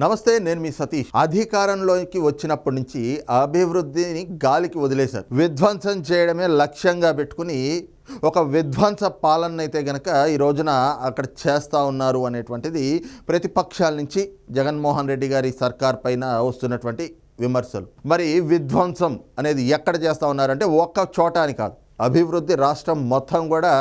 నమస్తే నేను మీ సతీష్. అధికారంలోకి వచ్చినప్పటి నుంచి అభివృద్ధిని గాలికి వదిలేశారు. విధ్వంసం చేయడమే లక్ష్యంగా పెట్టుకుని ఒక విధ్వంస పాలన అయితే గనక ఈ రోజున అక్కడ చేస్తూ ఉన్నారు అనేటువంటిది ప్రతిపక్షాల నుంచి జగన్మోహన్ రెడ్డి గారి సర్కార్ పైన వస్తున్నటువంటి విమర్శలు. మరి విధ్వంసం అనేది ఎక్కడ చేస్తూ ఉన్నారంటే ఒక్క చోట అని కాదు. అభివృద్ధి రాష్ట్రం మొత్తం కూడా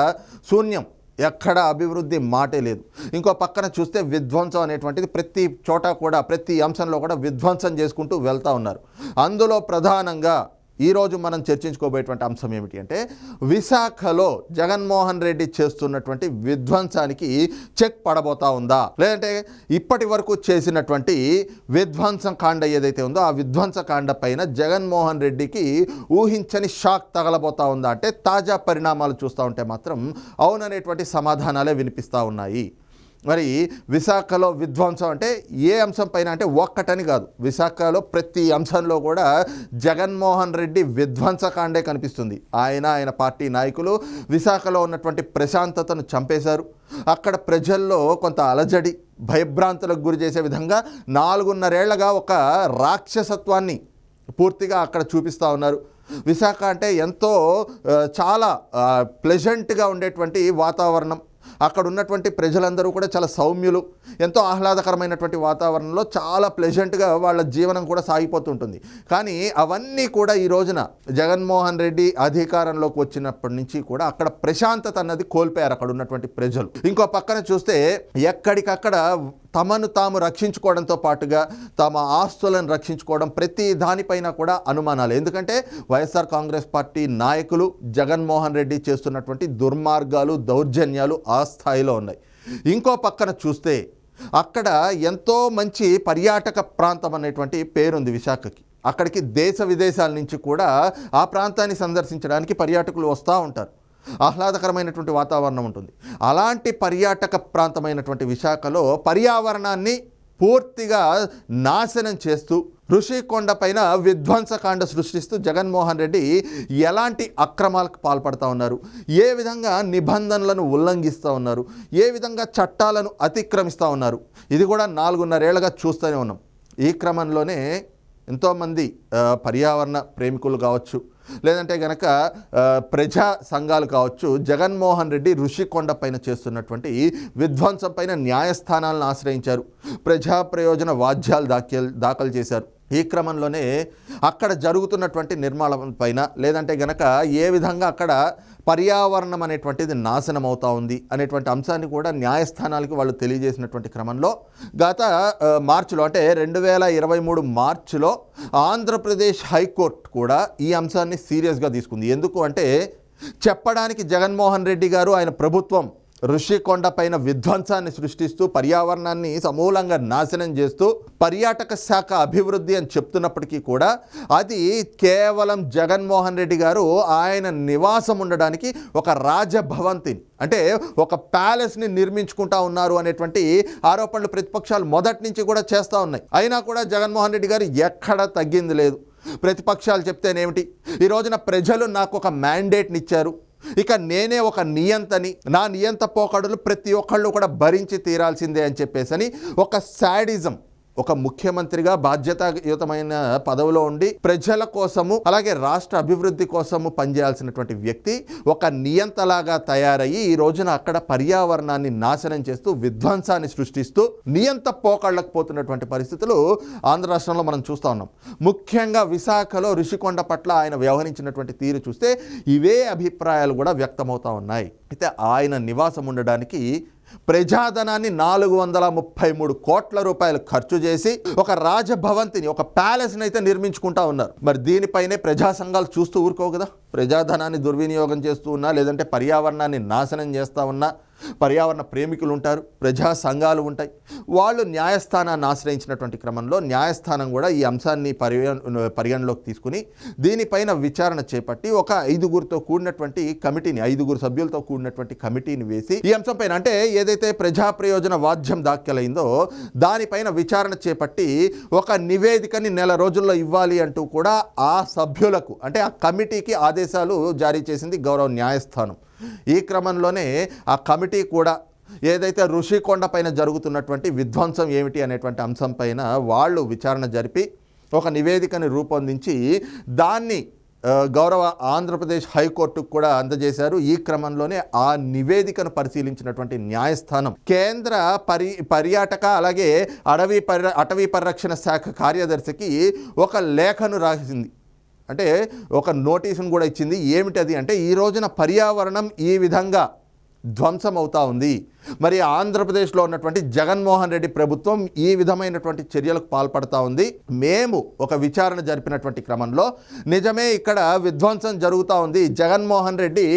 శూన్యం. ఎక్కడ అభివృద్ధి మాటే లేదు. ఇంకో పక్కన చూస్తే విధ్వంసం అనేటువంటిది ప్రతి చోట కూడా ప్రతి అంశంలో కూడా విధ్వంసం చేసుకుంటూ వెళ్తూ ఉన్నారు. అందులో ప్రధానంగా ఈరోజు మనం చర్చించుకోబోయేటువంటి అంశం ఏమిటి అంటే విశాఖలో జగన్మోహన్ రెడ్డి చేస్తున్నటువంటి విధ్వంసానికి చెక్ పడబోతా ఉందా? లేదంటే ఇప్పటి వరకు చేసినటువంటి విధ్వంసం కాండ ఏదైతే ఉందో ఆ విధ్వంస కాండ పైన జగన్మోహన్ రెడ్డికి ఊహించని షాక్ తగలబోతా ఉందా? అంటే తాజా పరిణామాలు చూస్తూ ఉంటే మాత్రం అవుననేటువంటి సమాధానాలే వినిపిస్తూ ఉన్నాయి. మరి విశాఖలో విధ్వంసం అంటే ఏ అంశం పైన అంటే ఒక్కటని కాదు. విశాఖలో ప్రతి అంశంలో కూడా జగన్మోహన్ రెడ్డి విధ్వంసకాండే కనిపిస్తుంది. ఆయన ఆయన పార్టీ నాయకులు విశాఖలో ఉన్నటువంటి ప్రశాంతతను చంపేశారు. అక్కడ ప్రజల్లో కొంత అలజడి భయభ్రాంతులకు గురి చేసే విధంగా నాలుగున్నరేళ్ళగా ఒక రాక్షసత్వాన్ని పూర్తిగా అక్కడ చూపిస్తూ ఉన్నారు. విశాఖ అంటే ఎంతో చాలా ప్లెజెంట్గా ఉండేటువంటి వాతావరణం. అక్కడ ఉన్నటువంటి ప్రజలందరూ కూడా చాలా సౌమ్యులు ఎంతో ఆహ్లాదకరమైనటువంటి వాతావరణంలో చాలా ప్లెజెంట్గా వాళ్ళ జీవనం కూడా సాగిపోతుంటుంది. కానీ అవన్నీ కూడా ఈ రోజున జగన్మోహన్ రెడ్డి అధికారంలోకి వచ్చినప్పటి నుంచి కూడా అక్కడ ప్రశాంతత అన్నది కోల్పోయారు అక్కడ ఉన్నటువంటి ప్రజలు. ఇంకో పక్కన చూస్తే ఎక్కడికక్కడ తమను తాము రక్షించుకోవడంతో పాటుగా తమ ఆస్తులను రక్షించుకోవడం ప్రతి దానిపైన కూడా అనుమానాలు. ఎందుకంటే వైఎస్ఆర్ కాంగ్రెస్ పార్టీ నాయకులు జగన్మోహన్ రెడ్డి చేస్తున్నటువంటి దుర్మార్గాలు దౌర్జన్యాలు స్థాయిలో ఉన్నాయి. ఇంకో పక్కన చూస్తే అక్కడ ఎంతో మంచి పర్యాటక ప్రాంతం అనేటువంటి పేరుంది విశాఖకి. అక్కడికి దేశ విదేశాల నుంచి కూడా ఆ ప్రాంతాన్ని సందర్శించడానికి పర్యాటకులు వస్తూ ఉంటారు. ఆహ్లాదకరమైనటువంటి వాతావరణం ఉంటుంది. అలాంటి పర్యాటక ప్రాంతమైనటువంటి విశాఖలో పర్యావరణాన్ని పూర్తిగా నాశనం చేస్తూ ఋషికొండ పైన విధ్వంసకాండ సృష్టిస్తూ జగన్మోహన్ రెడ్డి ఎలాంటి అక్రమాలకు పాల్పడతా ఉన్నారు? ఏ విధంగా నిబంధనలను ఉల్లంఘిస్తూ ఉన్నారు? ఏ విధంగా చట్టాలను అతిక్రమిస్తూ ఉన్నారు? ఇది కూడా నాలుగున్నరేళ్ళుగా చూస్తూనే ఉన్నాం. ఈ క్రమంలోనే ఎంతోమంది పర్యావరణ ప్రేమికులు కావచ్చు లేదంటే గనక ప్రజా సంఘాలు కావచ్చు జగన్మోహన్ రెడ్డి ఋషికొండ పైన చేస్తున్నటువంటి విధ్వంసం పైన న్యాయస్థానాలను ఆశ్రయించారు. ప్రజా ప్రయోజన వాద్యాలు దాఖలు దాఖలు చేశారు. ఈ క్రమంలోనే అక్కడ జరుగుతున్నటువంటి నిర్మాణం పైన లేదంటే గనక ఏ విధంగా అక్కడ పర్యావరణం అనేటువంటిది నాశనం అవుతూ ఉంది అనేటువంటి అంశాన్ని కూడా న్యాయస్థానాలకు వాళ్ళు తెలియజేసినటువంటి క్రమంలో గత మార్చిలో అంటే రెండు వేల ఇరవై మూడు మార్చిలో ఆంధ్రప్రదేశ్ హైకోర్టు కూడా ఈ అంశాన్ని సీరియస్గా తీసుకుంది. ఎందుకు అంటే చెప్పడానికి జగన్మోహన్ రెడ్డి గారు ఆయన ప్రభుత్వం ఋషికొండ పైన విధ్వంసాన్ని సృష్టిస్తూ పర్యావరణాన్ని సమూలంగా నాశనం చేస్తూ పర్యాటక శాఖ అభివృద్ధి అని చెప్తున్నప్పటికీ కూడా అది కేవలం జగన్మోహన్ రెడ్డి గారు ఆయన నివాసం ఉండడానికి ఒక రాజభవంతిని అంటే ఒక ప్యాలెస్ని నిర్మించుకుంటా ఉన్నారు అనేటువంటి ఆరోపణలు ప్రతిపక్షాలు మొదటి నుంచి కూడా చేస్తూ ఉన్నాయి. అయినా కూడా జగన్మోహన్ రెడ్డి గారు ఎక్కడ తగ్గింది లేదు. ప్రతిపక్షాలు చెప్తేనేమిటి? ఈ రోజున ప్రజలు నాకు ఒక మ్యాండేట్ని ఇచ్చారు ఇక నేనే ఒక నియంతని నా నియంత పోకడలు ప్రతి ఒక్కళ్ళు కూడా భరించి తీరాల్సిందే అని చెప్పేసని ఒక శాడిజం ఒక ముఖ్యమంత్రిగా బాధ్యతాయుతమైన పదవిలో ఉండి ప్రజల కోసము అలాగే రాష్ట్ర అభివృద్ధి కోసము పనిచేయాల్సినటువంటి వ్యక్తి ఒక నియంతలాగా తయారయ్యి ఈ రోజున అక్కడ పర్యావరణాన్ని నాశనం చేస్తూ విధ్వంసాన్ని సృష్టిస్తూ నియంత పోకళ్ళకు పోతున్నటువంటి పరిస్థితులు ఆంధ్ర రాష్ట్రంలో మనం చూస్తూ ఉన్నాం. ముఖ్యంగా విశాఖలో రిషికొండ పట్ల ఆయన వ్యవహరించినటువంటి తీరు చూస్తే ఇవే అభిప్రాయాలు కూడా వ్యక్తమవుతా ఉన్నాయి. అయితే ఆయన నివాసం ఉండడానికి ప్రజాధనాన్ని నాలుగు వందల ముప్పై మూడు కోట్ల రూపాయలు ఖర్చు చేసి ఒక రాజభవంతిని ఒక ప్యాలెస్ని అయితే నిర్మించుకుంటా ఉన్నారు. మరి దీనిపైనే ప్రజా సంఘాలు చూస్తూ ఊరుకోవు కదా? ప్రజాధనాన్ని దుర్వినియోగం చేస్తూ ఉన్నా లేదంటే పర్యావరణాన్ని నాశనం చేస్తూ ఉన్నా పర్యావరణ ప్రేమికులు ఉంటారు ప్రజా సంఘాలు ఉంటాయి. వాళ్ళు న్యాయస్థానాన్ని ఆశ్రయించినటువంటి క్రమంలో న్యాయస్థానం కూడా ఈ అంశాన్ని పరిగణ పరిగణలోకి తీసుకుని దీనిపైన విచారణ చేపట్టి ఒక ఐదుగురితో కూడినటువంటి కమిటీని ఐదుగురు సభ్యులతో కూడినటువంటి కమిటీని వేసి ఈ అంశం పైన అంటే ఏదైతే ప్రజా ప్రయోజన వాద్యం దాఖలైందో దానిపైన విచారణ చేపట్టి ఒక నివేదికని నెల రోజుల్లో ఇవ్వాలి అంటూ కూడా ఆ సభ్యులకు అంటే ఆ కమిటీకి ఆదేశాలు జారీ చేసింది గౌరవ న్యాయస్థానం. ఈ క్రమంలోనే ఆ కమిటీ కూడా ఏదైతే ఋషికొండ పైన జరుగుతున్నటువంటి విధ్వంసం ఏమిటి అనేటువంటి అంశం పైన వాళ్ళు విచారణ జరిపి ఒక నివేదికని రూపొందించి దాన్ని గౌరవ ఆంధ్రప్రదేశ్ హైకోర్టుకు కూడా అందజేశారు. ఈ క్రమంలోనే ఆ నివేదికను పరిశీలించినటువంటి న్యాయస్థానం కేంద్ర పరి పర్యాటక అలాగే అడవి పరి అటవీ పరిరక్షణ శాఖ కార్యదర్శికి ఒక లేఖను రాసింది. అంటే ఒక నోటీసును కూడా ఇచ్చింది. ఏమిటది అంటే ఈ రోజున పర్యావరణం ఈ విధంగా ధ్వంసం అవుతా ఉంది. మరి ఆంధ్రప్రదేశ్లో ఉన్నటువంటి జగన్మోహన్ రెడ్డి ప్రభుత్వం ఈ విధమైనటువంటి చర్యలకు పాల్పడతా ఉంది. మేము ఒక విచారణ జరిపినటువంటి క్రమంలో నిజమే ఇక్కడ విధ్వంసం జరుగుతూ ఉంది. జగన్మోహన్ రెడ్డి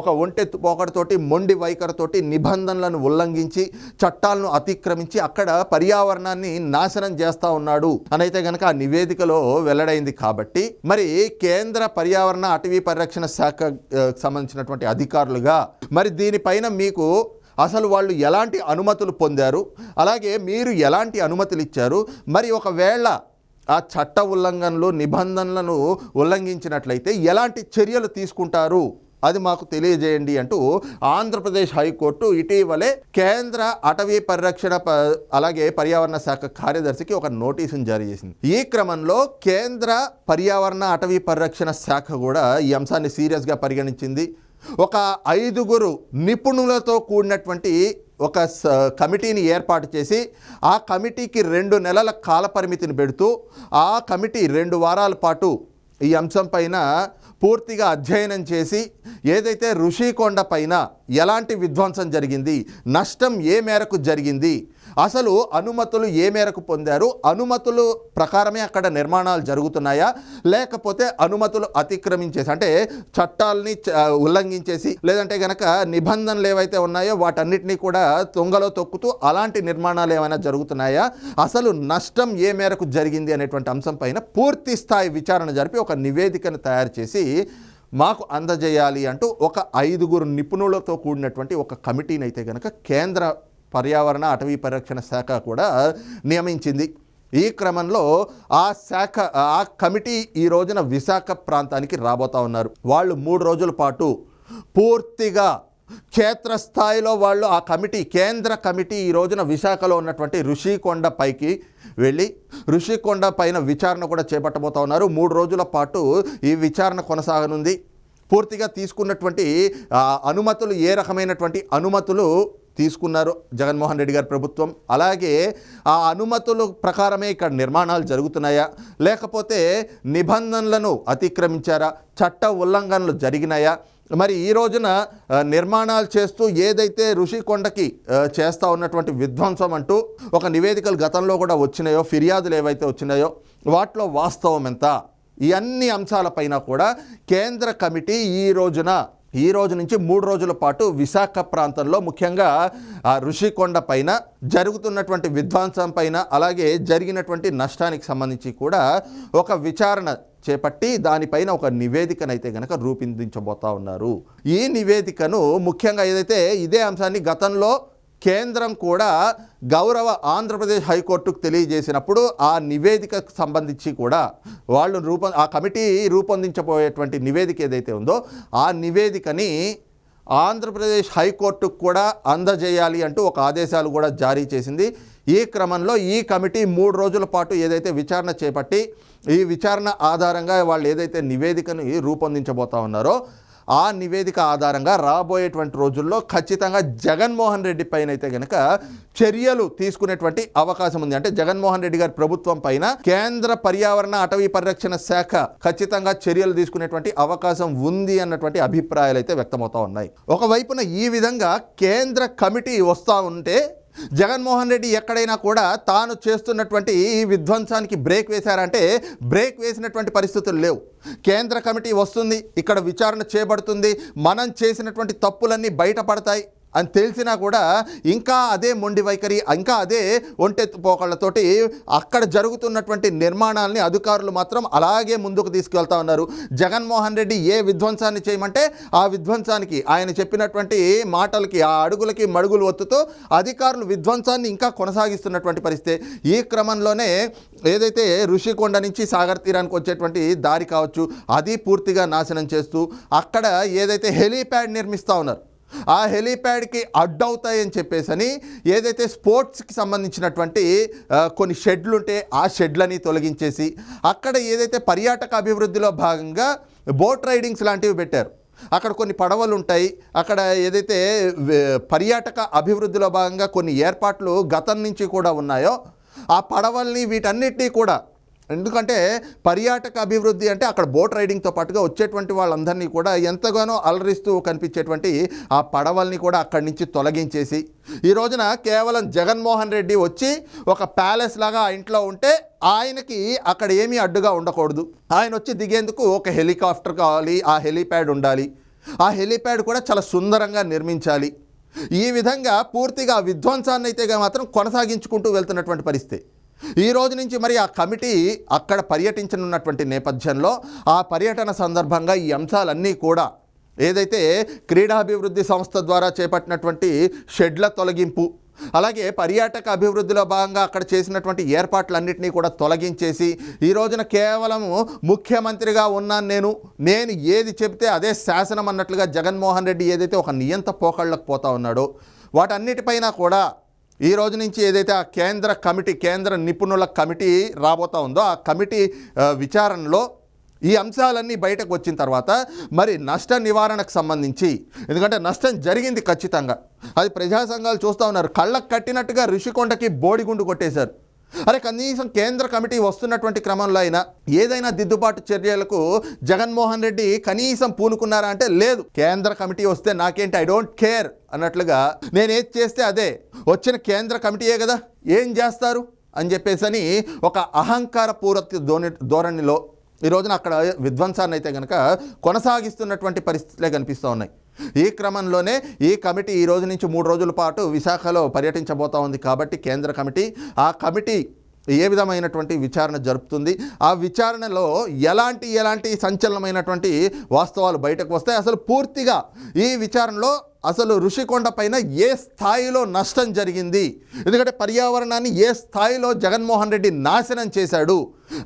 ఒక ఒంటెత్తు పోకడతోటి మొండి వైఖరితోటి నిబంధనలను ఉల్లంఘించి చట్టాలను అతిక్రమించి అక్కడ పర్యావరణాన్ని నాశనం చేస్తూ ఉన్నాడు. అని అయితే గనక ఆ నివేదికలో వెల్లడైంది కాబట్టి. మరి కేంద్ర పర్యావరణ అటవీ పరిరక్షణ శాఖ సంబంధించినటువంటి అధికారులుగా మరి దీనిపైన మీకు అసలు వాళ్ళు ఎలాంటి అనుమతులు పొందారు? అలాగే మీరు ఎలాంటి అనుమతులు ఇచ్చారు? మరి ఒకవేళ ఆ చట్ట ఉల్లంఘనలు నిబంధనలను ఉల్లంఘించినట్లయితే ఎలాంటి చర్యలు తీసుకుంటారు? అది మాకు తెలియజేయండి అంటూ ఆంధ్రప్రదేశ్ హైకోర్టు ఇటీవలే కేంద్ర అటవీ పరిరక్షణ ప- అలాగే పర్యావరణ శాఖ కార్యదర్శికి ఒక నోటీసును జారీ చేసింది. ఈ క్రమంలో కేంద్ర పర్యావరణ అటవీ పరిరక్షణ శాఖ కూడా ఈ అంశాన్ని సీరియస్గా పరిగణించింది. ఒక ఐదుగురు నిపుణులతో కూడినటువంటి ఒక స- కమిటీని ఏర్పాటు చేసి ఆ కమిటీకి రెండు నెలల కాలపరిమితిని పెడుతూ ఆ కమిటీ రెండు వారాల పాటు ఈ అంశం పైన పూర్తిగా అధ్యయనం చేసి ఏదైతే ఋషికొండ పైన ఎలాంటి విధ్వంసం జరిగింది నష్టం ఏ మేరకు జరిగింది అసలు అనుమతులు ఏ మేరకు పొందారు? అనుమతులు ప్రకారమే అక్కడ నిర్మాణాలు జరుగుతున్నాయా? లేకపోతే అనుమతులు అతిక్రమించేసి అంటే చట్టాలని చ- ఉల్లంఘించేసి లేదంటే గనక నిబంధనలు ఏవైతే ఉన్నాయో వాటన్నిటినీ కూడా తుంగలో తొక్కుతూ అలాంటి నిర్మాణాలు ఏమైనా జరుగుతున్నాయా? అసలు నష్టం ఏ మేరకు జరిగింది అనేటువంటి అంశం పైన పూర్తి స్థాయి విచారణ జరిపి ఒక నివేదికను తయారు చేసి మాకు అందజేయాలి అంటూ ఒక ఐదుగురు నిపుణులతో కూడినటువంటి ఒక కమిటీని అయితే కనుక కేంద్ర పర్యావరణ అటవీ పరిరక్షణ శాఖ కూడా నియమించింది. ఈ క్రమంలో ఆ శాఖ ఆ కమిటీ ఈ రోజున విశాఖ ప్రాంతానికి రాబోతా ఉన్నారు. వాళ్ళు మూడు రోజుల పాటు పూర్తిగా క్షేత్రస్థాయిలో వాళ్ళు ఆ కమిటీ కేంద్ర కమిటీ ఈ రోజున విశాఖలో ఉన్నటువంటి ఋషికొండ పైకి వెళ్ళి ఋషికొండ పైన విచారణ కూడా చేపట్టబోతా ఉన్నారు. మూడు రోజుల పాటు ఈ విచారణ కొనసాగనుంది. పూర్తిగా తీసుకున్నటువంటి అనుమతులు ఏ రకమైనటువంటి అనుమతులు తీసుకున్నారు జగన్మోహన్ రెడ్డి గారి ప్రభుత్వం. అలాగే ఆ అనుమతుల ప్రకారమే ఇక్కడ నిర్మాణాలు జరుగుతున్నాయా? లేకపోతే నిబంధనలను అతిక్రమించారా? చట్ట ఉల్లంఘనలు జరిగినాయా? మరి ఈ రోజున నిర్మాణాలు చేస్తూ ఏదైతే ఋషికొండకి చేస్తూ చేస్తా ఉన్నటువంటి విధ్వంసం అంటూ ఒక నివేదికలు గతంలో కూడా వచ్చినాయో ఫిర్యాదులు ఏవైతే వచ్చినాయో వాటిలో వాస్తవం ఎంత? ఈ అన్ని అంశాలపైన కూడా కేంద్ర కమిటీ ఈ రోజున ఈ రోజు నుంచి మూడు రోజుల పాటు విశాఖ ప్రాంతంలో ముఖ్యంగా ఆ ఋషికొండ పైన జరుగుతున్నటువంటి విధ్వంసం పైన అలాగే జరిగినటువంటి నష్టానికి సంబంధించి కూడా ఒక విచారణ చేపట్టి దానిపైన ఒక నివేదికనైతే గనక రూపొందించబోతా ఉన్నారు. ఈ నివేదికను ముఖ్యంగా ఏదైతే ఇదే అంశాన్ని గతంలో కేంద్రం కూడా గౌరవ ఆంధ్రప్రదేశ్ హైకోర్టుకు తెలియజేసినప్పుడు ఆ నివేదికకు సంబంధించి కూడా వాళ్ళు రూపొ ఆ కమిటీ రూపొందించబోయేటువంటి నివేదిక ఏదైతే ఉందో ఆ నివేదికని ఆంధ్రప్రదేశ్ హైకోర్టుకు కూడా అందజేయాలి అంటూ ఒక ఆదేశాలు కూడా జారీ చేసింది. ఈ క్రమంలో ఈ కమిటీ మూడు రోజుల పాటు ఏదైతే విచారణ చేపట్టి ఈ విచారణ ఆధారంగా వాళ్ళు ఏదైతే నివేదికని రూపొందించబోతా ఉన్నారో ఆ నివేదిక ఆధారంగా రాబోయేటువంటి రోజుల్లో ఖచ్చితంగా జగన్మోహన్ రెడ్డి పైన అయితే కనుక చర్యలు తీసుకునేటువంటి అవకాశం ఉంది. అంటే జగన్మోహన్ రెడ్డి గారి ప్రభుత్వం పైన కేంద్ర పర్యావరణ అటవీ పరిరక్షణ శాఖ ఖచ్చితంగా చర్యలు తీసుకునేటువంటి అవకాశం ఉంది అన్నటువంటి అభిప్రాయాలు అయితే వ్యక్తమవుతా ఉన్నాయి. ఒకవైపున ఈ విధంగా కేంద్ర కమిటీ వస్తూ ఉంటే జగన్మోహన్ రెడ్డి ఎక్కడైనా కూడా తాను చేస్తున్నటువంటి ఈ విధ్వంసానికి బ్రేక్ వేశారంటే బ్రేక్ వేసినటువంటి పరిస్థితులు లేవు. కేంద్ర కమిటీ వస్తుంది ఇక్కడ విచారణ చేయబడుతుంది మనం చేసినటువంటి తప్పులన్నీ బయటపడతాయి. అని తెలిసినా కూడా ఇంకా అదే మొండి వైఖరి ఇంకా అదే ఒంటెత్తుపోకళ్ళతోటి అక్కడ జరుగుతున్నటువంటి నిర్మాణాలని అధికారులు మాత్రం అలాగే ముందుకు తీసుకెళ్తా ఉన్నారు. జగన్మోహన్ రెడ్డి ఏ విధ్వంసాన్ని చేయమంటే ఆ విధ్వంసానికి ఆయన చెప్పినటువంటి మాటలకి ఆ అడుగులకి మడుగులు ఒత్తుతో అధికారులు విధ్వంసాన్ని ఇంకా కొనసాగిస్తున్నటువంటి పరిస్థితి. ఈ క్రమంలోనే ఏదైతే ఋషికొండ నుంచి సాగర్ తీరానికి వచ్చేటువంటి దారి కావచ్చు అది పూర్తిగా నాశనం చేస్తూ అక్కడ ఏదైతే హెలీప్యాడ్ నిర్మిస్తూ ఉన్నారు ఆ హెలీప్యాడ్కి అడ్డవుతాయని చెప్పేసని ఏదైతే స్పోర్ట్స్కి సంబంధించినటువంటి కొన్ని షెడ్లు ఉంటే ఆ షెడ్లని తొలగించేసి అక్కడ ఏదైతే పర్యాటక అభివృద్ధిలో భాగంగా బోట్ రైడింగ్స్ లాంటివి పెట్టారు. అక్కడ కొన్ని పడవలు ఉంటాయి అక్కడ ఏదైతే పర్యాటక అభివృద్ధిలో భాగంగా కొన్ని ఏర్పాట్లు గతం నుంచి కూడా ఉన్నాయో ఆ పడవల్ని వీటన్నిటినీ కూడా ఎందుకంటే పర్యాటక అభివృద్ధి అంటే అక్కడ బోట్ రైడింగ్తో పాటుగా వచ్చేటువంటి వాళ్ళందరినీ కూడా ఎంతగానో అలరిస్తూ కనిపించేటువంటి ఆ పడవల్ని కూడా అక్కడి నుంచి తొలగించేసి ఈ రోజున కేవలం జగన్మోహన్ రెడ్డి వచ్చి ఒక ప్యాలెస్ లాగా ఇంట్లో ఉంటే ఆయనకి అక్కడ ఏమీ అడ్డుగా ఉండకూడదు. ఆయన వచ్చి దిగేందుకు ఒక హెలికాప్టర్ కావాలి ఆ హెలీప్యాడ్ ఉండాలి. ఆ హెలీప్యాడ్ కూడా చాలా సుందరంగా నిర్మించాలి. ఈ విధంగా పూర్తిగా విధ్వంసాన్ని అయితే మాత్రం కొనసాగించుకుంటూ వెళ్తున్నటువంటి పరిస్థితి. ఈ రోజు నుంచి మరి ఆ కమిటీ అక్కడ పర్యటించనున్నటువంటి నేపథ్యంలో ఆ పర్యటన సందర్భంగా ఈ అంశాలన్నీ కూడా ఏదైతే క్రీడాభివృద్ధి సంస్థ ద్వారా చేపట్టినటువంటి షెడ్ల తొలగింపు అలాగే పర్యాటక అభివృద్ధిలో భాగంగా అక్కడ చేసినటువంటి ఏర్పాట్లన్నింటినీ కూడా తొలగించేసి ఈ రోజున కేవలం ముఖ్యమంత్రిగా ఉన్నాను నేను నేను ఏది చెబితే అదే శాసనం అన్నట్లుగా జగన్మోహన్ రెడ్డి ఏదైతే ఒక నియంత పోకళ్ళకు పోతా ఉన్నాడో వాటన్నిటిపైన కూడా ఈ రోజు నుంచి ఏదైతే ఆ కేంద్ర కమిటీ కేంద్ర నిపుణుల కమిటీ రాబోతా ఉందో ఆ కమిటీ విచారణలో ఈ అంశాలన్నీ బయటకు వచ్చిన తర్వాత మరి నష్ట నివారణకు సంబంధించి ఎందుకంటే నష్టం జరిగింది ఖచ్చితంగా. అది ప్రజా సంఘాలు చూస్తూ ఉన్నారు. కళ్ళకు కట్టినట్టుగా రిషికొండకి బోడిగుండు కొట్టేశారు. అరే కనీసం కేంద్ర కమిటీ వస్తున్నటువంటి క్రమంలో అయినా ఏదైనా దిద్దుబాటు చర్యలకు జగన్మోహన్ రెడ్డి కనీసం పూనుకున్నారా అంటే లేదు. కేంద్ర కమిటీ వస్తే నాకేంటి ఐ డోంట్ కేర్ అన్నట్లుగా నేనేది చేస్తే అదే. వచ్చిన కేంద్ర కమిటీయే కదా ఏం చేస్తారు? అని చెప్పేసి అని ఒక అహంకార పూర్వక ధోని ధోరణిలో ఈ రోజున అక్కడ విధ్వంసాన్ని అయితే కనుక కొనసాగిస్తున్నటువంటి పరిస్థితులే కనిపిస్తూ ఉన్నాయి. ఈ క్రమంలోనే ఈ కమిటీ ఈ రోజు నుంచి మూడు రోజుల పాటు విశాఖలో పర్యటించబోతా ఉంది కాబట్టి కేంద్ర కమిటీ ఆ కమిటీ ఏ విధమైనటువంటి విచారణ జరుపుతుంది? ఆ విచారణలో ఎలాంటి ఎలాంటి సంచలనమైనటువంటి వాస్తవాలు బయటకు వస్తాయి? అసలు పూర్తిగా ఈ విచారణలో అసలు ఋషికొండ పైన ఏ స్థాయిలో నష్టం జరిగింది? ఎందుకంటే పర్యావరణాన్ని ఏ స్థాయిలో జగన్మోహన్ రెడ్డి నాశనం చేశాడు?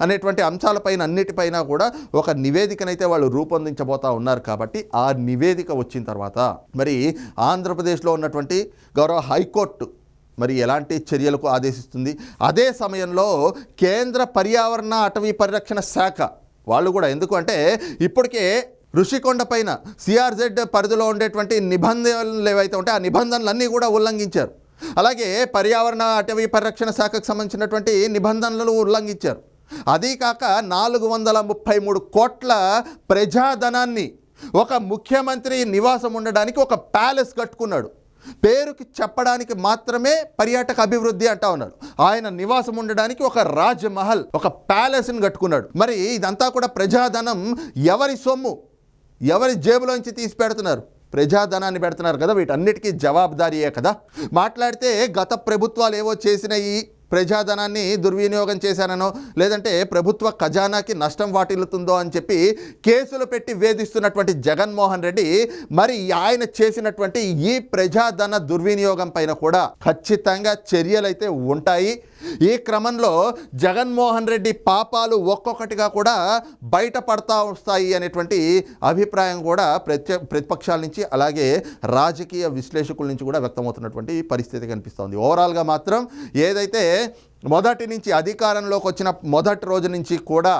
అనేటువంటి అంశాలపైన అన్నిటిపైన కూడా ఒక నివేదికనైతే వాళ్ళు రూపొందించబోతా ఉన్నారు కాబట్టి ఆ నివేదిక వచ్చిన తర్వాత మరి ఆంధ్రప్రదేశ్లో ఉన్నటువంటి గౌరవ హైకోర్టు మరి ఎలాంటి చర్యలకు ఆదేశిస్తుంది? అదే సమయంలో కేంద్ర పర్యావరణ అటవీ పరిరక్షణ శాఖ వాళ్ళు కూడా ఎందుకు అంటే ఇప్పటికే ఋషికొండ పైన సిఆర్జెడ్ పరిధిలో ఉండేటువంటి నిబంధనలు ఏవైతే ఉంటాయో ఆ నిబంధనలన్నీ కూడా ఉల్లంఘించారు. అలాగే పర్యావరణ అటవీ పరిరక్షణ శాఖకు సంబంధించినటువంటి నిబంధనలను ఉల్లంఘించారు. అదీ కాక నాలుగు వందల ముప్పై మూడు కోట్ల ప్రజాధనాన్ని ఒక ముఖ్యమంత్రి నివాసం ఉండడానికి ఒక ప్యాలెస్ కట్టుకున్నాడు. పేరుకి చెప్పడానికి మాత్రమే పర్యాటక అభివృద్ధి అంటా ఉన్నాడు. ఆయన నివాసం ఉండడానికి ఒక రాజమహల్ ఒక ప్యాలెస్ని కట్టుకున్నాడు. మరి ఇదంతా కూడా ప్రజాధనం ఎవరి సొమ్ము? ఎవరి జేబులోంచి తీసి పెడుతున్నారు? ప్రజాధనాన్ని పెడుతున్నారు కదా వీటన్నిటికీ జవాబుదారీయే కదా. మాట్లాడితే గత ప్రభుత్వాలు ఏవో చేసినాయి ప్రజాధనాన్ని దుర్వినియోగం చేశాననో లేదంటే ప్రభుత్వ ఖజానాకి నష్టం వాటిల్లుతుందో అని చెప్పి కేసులు పెట్టి వేధిస్తున్నటువంటి జగన్మోహన్ రెడ్డి మరి ఆయన చేసినటువంటి ఈ ప్రజాధన దుర్వినియోగం పైన కూడా ఖచ్చితంగా చర్యలైతే ఉంటాయి. ఈ క్రమంలో జగన్మోహన్ రెడ్డి పాపాలు ఒక్కొక్కటిగా కూడా బయటపడతా వస్తాయి అనేటువంటి అభిప్రాయం కూడా ప్రత్య ప్రతిపక్షాల నుంచి అలాగే రాజకీయ విశ్లేషకుల నుంచి కూడా వ్యక్తమవుతున్నటువంటి పరిస్థితి కనిపిస్తోంది. ఓవరాల్గా మాత్రం ఏదైతే మొదటి నుంచి అధికారంలోకి వచ్చిన మొదటి రోజు నుంచి కూడా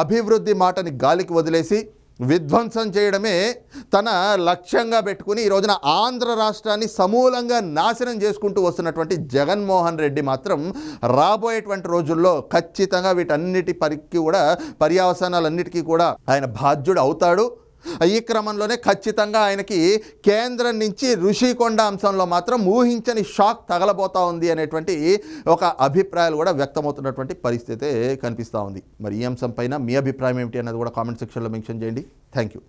అభివృద్ధి మాటని గాలికి వదిలేసి విధ్వంసం చేయడమే తన లక్ష్యంగా పెట్టుకుని ఈ రోజున ఆంధ్ర రాష్ట్రాన్ని సమూలంగా నాశనం చేసుకుంటూ వస్తున్నటువంటి జగన్మోహన్ రెడ్డి మాత్రం రాబోయేటువంటి రోజుల్లో ఖచ్చితంగా వీటన్నిటి పరికి కూడా పర్యావసానాలన్నిటికీ కూడా ఆయన బాధ్యుడు అవుతాడు. ఈ క్రమంలోనే ఖచ్చితంగా ఆయనకి కేంద్రం నుంచి ఋషికొండ అంశంలో మాత్రం ఊహించని షాక్ తగలబోతా ఉంది అనేటువంటి ఒక అభిప్రాయాలు కూడా వ్యక్తమవుతున్నటువంటి పరిస్థితి కనిపిస్తూ ఉంది. మరి ఈ అంశం పైన మీ అభిప్రాయం ఏమిటి అన్నది కూడా కామెంట్ సెక్షన్లో మెన్షన్ చేయండి. Thank you.